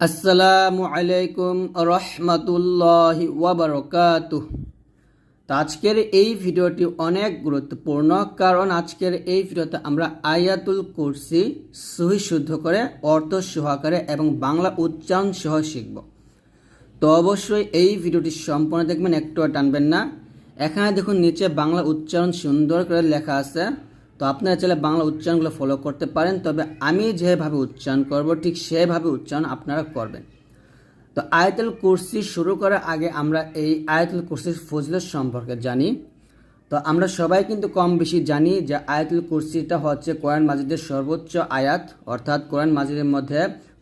আসসালামু আলাইকুম রহমতুল্লাহ ওয়াবারকাতুহ। তো আজকের এই ভিডিওটি অনেক গুরুত্বপূর্ণ, কারণ আজকের এই ভিডিওতে আমরা আয়াতুল কুরসি সহি শুদ্ধ করে, অর্থ সহকারে এবং বাংলা উচ্চারণ সহ শিখব। তো অবশ্যই এই ভিডিওটি সম্পূর্ণ দেখবেন, একটুও টানবেন না। এখানে দেখুন, নিচে বাংলা উচ্চারণ সুন্দর করে লেখা আছে। তো আপনারা চাইলে বাংলা উচ্চারণগুলো ফলো করতে পারেন, তবে আমি যেভাবে উচ্চারণ করব, ঠিক সেভাবে উচ্চারণ আপনারা করবেন। তো আয়াতুল কুরসি শুরু করার আগে আমরা এই আয়াতুল কুরসির ফজলত সম্পর্কে জানি। তো আমরা সবাই কিন্তু কম বেশি জানি যে আয়াতুল কুরসিটা হচ্ছে কোরআন মাজিদের সর্বোচ্চ আয়াত, অর্থাৎ কোরআন মাজিদের মধ্যে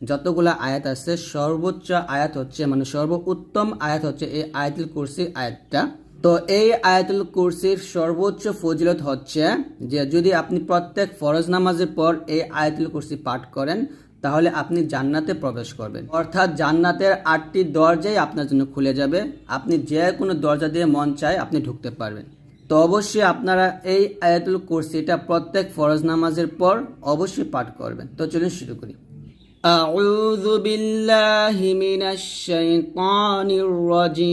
যতগুলো আয়াত আছে, সর্বোচ্চ আয়াত হচ্ছে মানে সর্বোত্তম আয়াত হচ্ছে এই আয়াতুল কুরসির আয়াতটা। তো এই আয়াতুল কুরসির সর্বোচ্চ ফজিলত হচ্ছে যে যদি আপনি প্রত্যেক ফরজ নামাজের পর এই আয়াতুল কুরসি পাঠ করেন, তাহলে আপনি জান্নাতে প্রবেশ করবেন। অর্থাৎ জান্নাতের আটটি দরজাই আপনার জন্য খুলে যাবে। আপনি যে কোনো দরজা দিয়ে মন চায় আপনি ঢুকতে পারবেন। তো অবশ্যই আপনারা এই আয়াতুল কুরসিটা প্রত্যেক ফরজ নামাজের পর অবশ্যই পাঠ করবেন। তো চলুন শুরু করি। أعوذ بالله من الشيطان الرجيم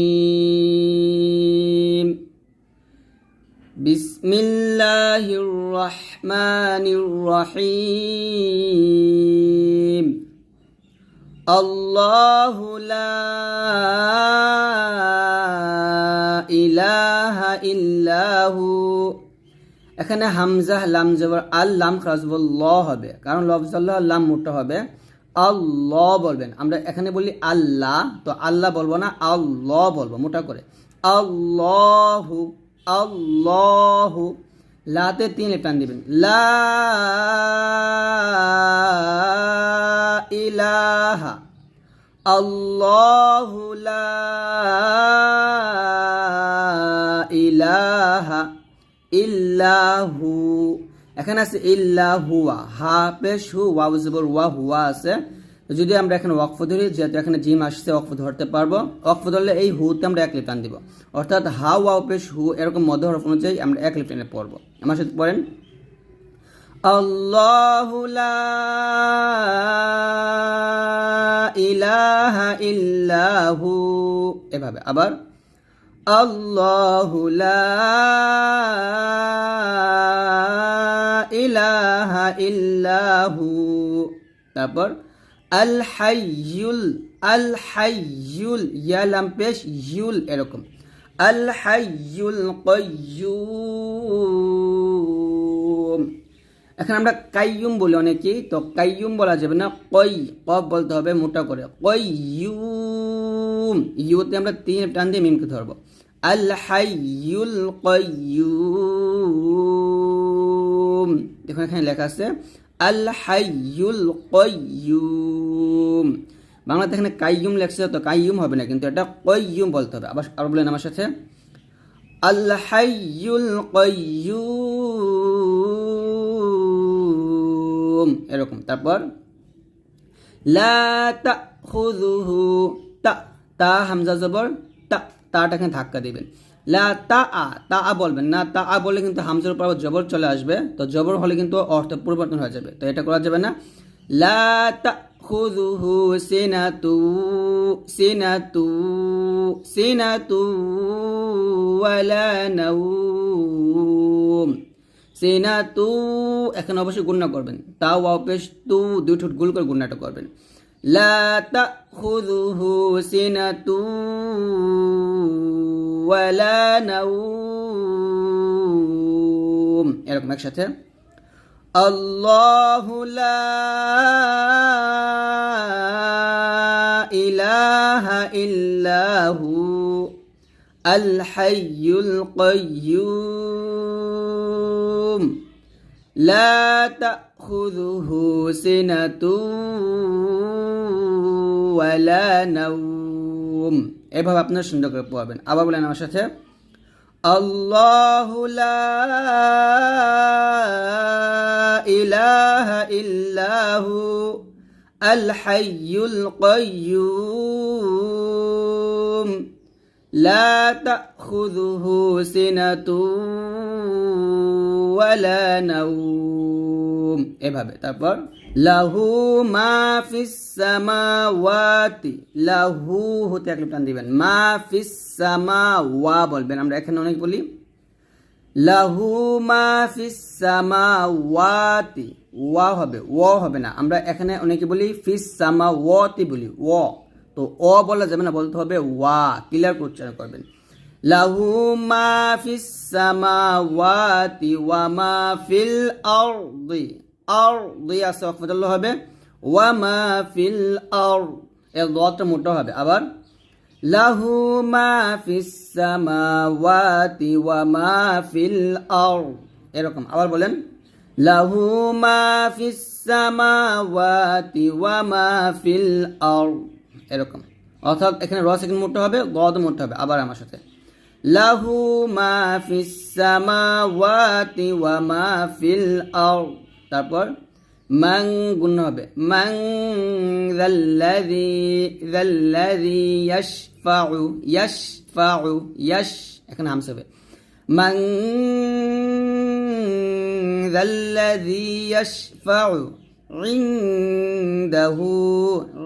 بسم الله الرحمن الرحيم الله لا إله إلا هو এখানে হামজা লাম জবর আল লাম খাসব ল হবে কারণ লফজাল্লাহ লাম মোটা হবে আল্লাহ বলবেন। আমরা এখানে বলি আল্লাহ, তো আল্লাহ বলব না, আল্লাহ বলব, মোটা করে। আল্লাহু আল্লাহু, লাতে তিন টান দিবেন। লা ইলাহা, আল্লাহু লা ইলাহা ইল্লাহু এখানে আছে ইল্লাহুয়া হা, পেশ, হু, ওয়াউ, জবর, ওয়া, হুয়া আছে। যদি আমরা এখানে ওয়াকফ ধরি, যেহেতু এখানে জিম আসছে, ওয়াকফ ধরতে পারব। ওয়াকফ ধরলে এই হুতে আমরা এক লিটান দিব। অর্থাৎ হা ওয়াও পেশ, হু, এরকম মধ্য হরফ অনুযায়ী আমরা এক লিটানে পড়ব। আমার সাথে পড়েন। আল্লাহু লা ইলাহা ইল্লাহু, এভাবে আবার। আল্লাহু লা ইলাহা ইল্লাহু। তারপর আল হাইয়ুল আল হাইয়ুল ইয়ালাম পেশ ইউল এরকম। আল হাইয়ুল কয়্যুম। এখন আমরা কাইয়ুম বলি অনেকেই, তো কাইয়ুম বলা যাবে না কই কব বলতে হবে মোটা করে। কয়্যুম, ইউতে আমরা তিন টান দিয়ে মিমকে ধরবো। আল হাইয়ুল কয়্যুম দেখুন এখানে লেখা আছে আল হাইয়ুল কয়্যুম বাংলাতে এখানে কাইয়ুম লেখছে তো কাইয়ুম হবে না, কিন্তু এটা কয়্যুম বলতে হবে। আবার আবার বলেন আমার সাথে আল হাইয়ুল কয়্যুম এরকম। তারপর, লা তা হামজা জবর, তা, তাটা এখানে ধাক্কা দিবেন। লা তা আ তা আ বলবেন না, তা আ বললে কিন্তু হামজার উপর আবার জবর চলে আসবে, তো জবর হলে কিন্তু অর্থ পরিবর্তন হয়ে যাবে, তো এটা করা যাবে না। লা তা খুযুহু সিনাতু সিনাতু সিনাতু ওয়ালা নাউম সিনাতু, এখানে অবশ্যই গুণনা করবেন। তা ওয়াও পেশ তু, দুই ঠোঁট গুল করে গুণনাটা করবেন। লা তাখুযুহু সিনাতু ওয়ালা নাউম এরকম একসাথে। আল্লাহু লা ইলাহা ইল্লাহু আল হাইয়ুল কাইয়্যুম লা তাখুযুহু সিনাতুন ওয়ালা নাউম এভাবে আপনারা সুন্দর করে পড়বেন। আবার বলেন আমার সাথে, আল্লাহু লা ইলাহা ইল্লাহু আল হাইয়ুল কাইয়্যুম লা তাখুযুহু সিনাতুন ওয়ালা নাউম এভাবে। তারপর, লাহু মা ফিস সামাওয়াতি, লাহু হতে এক টান দিবেন। মা ফিস সামা ওয়া বলবেন। আমরা এখানে অনেক বলি। লাহু মা ফিস সামাওয়াতি, ওয়া হবে, ও হবে না। আমরা এখানে অনেকে বলি ফিস সামাওয়াতি বলি, ও। তো অ বলা যাবে না, বলতে হবে ওয়া। ক্লিয়ার উচ্চারণ করবেন। লাহু মা ফিস সামাওয়াতি ওয়া মা ফিল আরদি আরদি আছে অকফতুল্লাহ হবে। ওয়া ফিল আর এর হবে। আবার লাহু মা ফিস সামাওয়াতি ওয়া ফিল এরকম। আবার বলেন লাহু মা ফিল এরকম। অর্থাৎ এখানে র সেকেন্ড মোটা হবে গদ মোটা হবে। আবার আমার সাথে। লাহু মা ফিস সামাওয়াতি ওয়া মা ফিল আর তারপর মান গুণ হবে। মান যাল্লাযী যাল্লাযী ইয়াশফাউ ইয়াশফাউ, ইয়াশ, এখানে হামস হবে। মান যাল্লাযী ইয়াশফাউ, ইনদাহু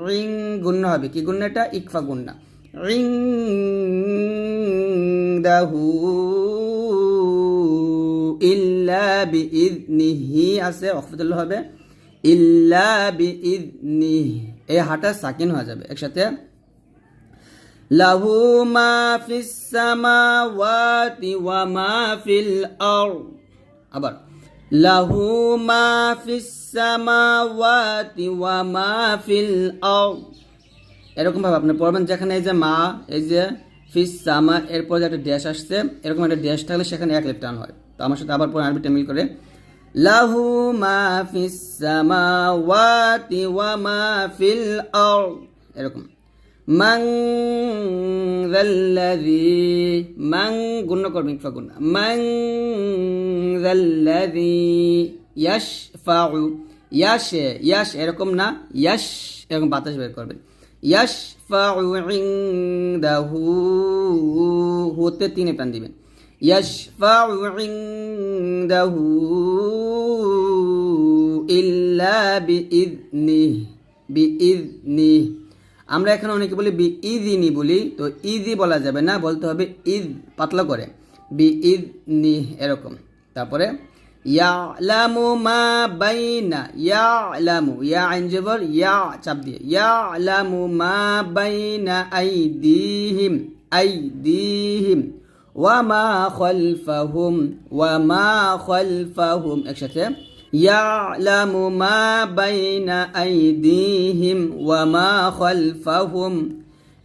রিং গুণ হবে। কি গুণ এটা ইকফা গুণ না। ইনদাহু ইল্লা বিইذনিহি আছে হবে এই হাটা সাকিন হয়ে যাবে একসাথে। লাহু মা ফিস সামাওয়াতি ওয়া মা ফিল আরদ। আবার, লাহু মা ফিস সামাওয়াতি ওয়া মা ফিল আরদ। এরকম ভাবে আপনি পড়বেন যেখানে এই যে মা, এই যে ফিস সামা এরপর একটা ড্যাশ আসছে, এরকম একটা ড্যাশ থাকলে সেখানে এক লেফট টার্ন হয়। তো আমার সাথে আবার পরে আরবিটা মিল করে, লাহু মা ফিস সামাওয়াতি ওয়া মা ফিল আরদ। এরকম। মান যাল্লাযী, মান গুণ করবেন গুণ মান যাল্লাযী ইয়াশফাউ। ইয়াশ ইয়াশ এরকম না, ইয়াশ, এরকম বাতাস বের করবেন হতে তিনে প্রাণ দিবেন। আমরা এখানে অনেকে বলি বি ইদিনি বলি, তো ইদি বলা যাবে না, বলতে হবে ঈদ পাতলা করে। বি ঈদ নি এরকম। তারপরে ইয়ালামু মা বাইনা ইয়ালামু ইয়া আইন জবর ইয়া চাপ দিয়ে ইয়ালামু মা বাইনা আইদিহিম আইদিহিম ওয়া মা খালফাহুম ওয়া মা খালফাহুম একসাথে ইয়ালামু মা বাইনা আইদিহিম ওয়া মা খালফাহুম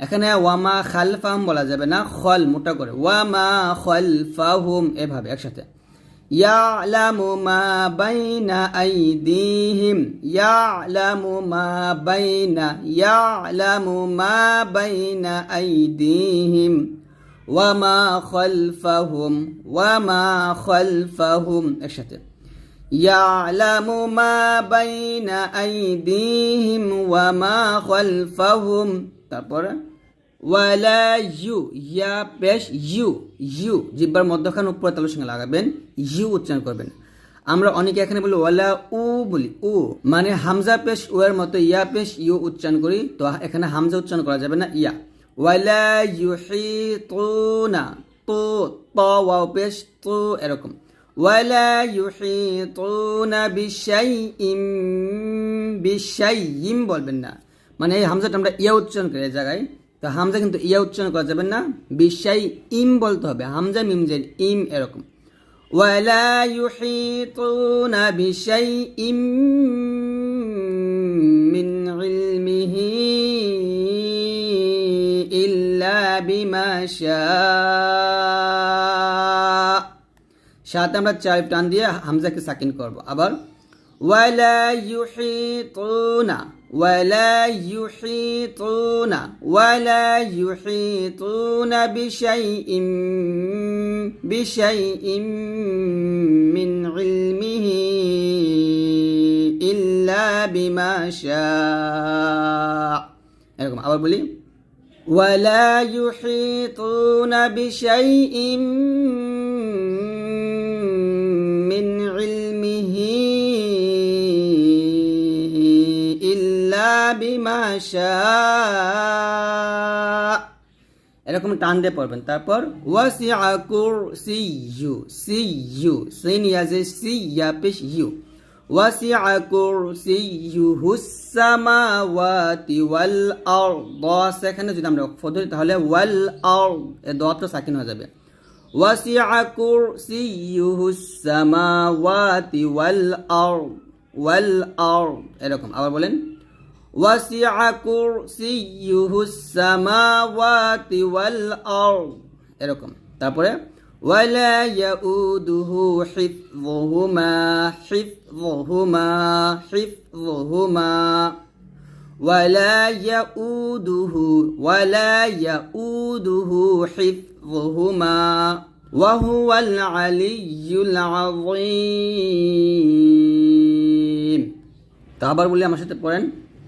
এখানে ওয়ামা খালফাহুম বলা যাবে না, খল, মোটা করে। ওয়ামা খালফাহুম, এভাবে, একসাথে। ইয়ালামু মা বাইনা আইদিহিম ইয়ালামু মা বাইনা ইয়ালামু মা বাইনা আইদিহিম ওয়ামা খালফাহুম ওয়ামা খালফাহুম একসাথে ইয়ালামু মা বাইনা আইদিহিম ওয়ামা খালফাহুম তারপরে ওয়ালা ইউ, ইয়া পেশ ইউ ইউ, জিব্বার মধ্যখান উপর তালুর সঙ্গে লাগাবেন, ইউ উচ্চারণ করবেন। আমরা অনেকে এখানে বলি ওয়ালা উ বলি, উ মানে হামজা পেশ, উ এর মতো ইয়া পেশ, ইউ উচ্চারণ করি, তো এখানে হামজা উচ্চারণ করা যাবে না, ইয়া। ওয়ালা ইউহিতুনা তো না তো, ত, ওয়াও পেশ, তো, এরকম। ওয়ালা ইউহিতুনা বিশাইইম বিশাইইম বলবেন না। মানে এই হামজাটা আমরা ইয়া উচ্চারণ করি এই জায়গায়। তো হামজা কিন্তু ইয়া উচ্চারণ করা যাবে না বিশ্বাই ইম বলতে হবে, হামজা মিম জের ইম এরকম। বিশাইইম মিন বিমা সাথে আমরা চার টান দিয়ে হামজাকে সাকিন করব। আবার, ওয়ালা ইউহিতুনা ولا يحيطون ولا يحيطون بشيء بشيء من علمه إلا بما شاء এরকম আবার বলি ولا يحيطون بشيء বিমা এরকম টান দিয়ে পড়বেন। তারপর ওয়াসিআ কুরসিয়্যু, সিয়্যু, সিন ইয়াজে সি ইয়া পেশ ইউ। ওয়াসিআ কুরসিয়্যুহুস সামাওয়াতি ওয়াল আরদ। সেখানে যদি আমরা অক্ষ ধরি, তাহলে ওয়াল আরদ এ দটা সাকিন হয়ে যাবে। ওয়াসিআ কুরসিয়্যুহুস সামাওয়াতি ওয়াল আরদ ওয়াল আরদ, এরকম। আবার বলেন وسع كرسيه السماوات والأرض এরকম তারপরে ولا يؤوده حفظهما حفظهما حفظهما ولا يؤوده ولا يؤوده حفظهما وهو العلي العظيم তা আবার বলি আমার সাথে পড়েন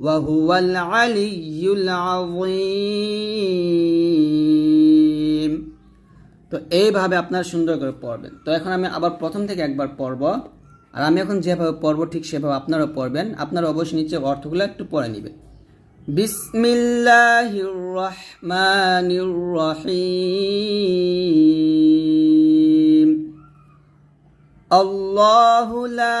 وهو العلي العظيم তো এইভাবে আপনারা সুন্দর করে পড়বেন তো এখন আমি আবার প্রথম থেকে একবার পড়ব আর আমি এখন যেভাবে পড়ব ঠিক সেভাবে আপনারাও পড়বেন আপনারা অবশ্যই নিচে অর্থগুলো একটু পড়ে নেবেন বিসমিল্লাহির রহমানির রহিম الله لا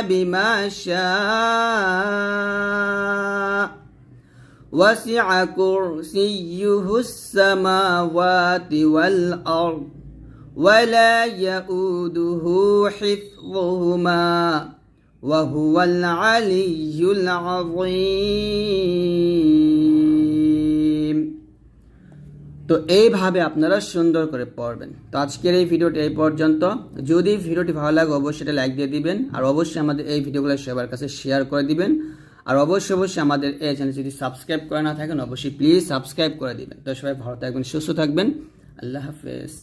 بما شاء. وسع كرسيه السماوات والأرض ولا يؤوده حفظهما وهو العلي العظيم. তো এইভাবে আপনারা সুন্দর করে পড়বেন। তো আজকের এই ভিডিওটি এই পর্যন্ত। যদি ভিডিওটি ভালো লাগে, অবশ্যই এটা লাইক দিয়ে দিবেন। আর অবশ্যই আমাদের এই ভিডিওগুলো সবার কাছে শেয়ার করে দিবেন। আর অবশ্যই অবশ্যই আমাদের এই চ্যানেল যদি সাবস্ক্রাইব করে না থাকেন, অবশ্যই প্লিজ সাবস্ক্রাইব করে দিবেন। তো সবাই ভালো থাকবেন, সুস্থ থাকবেন। আল্লাহ হাফেজ।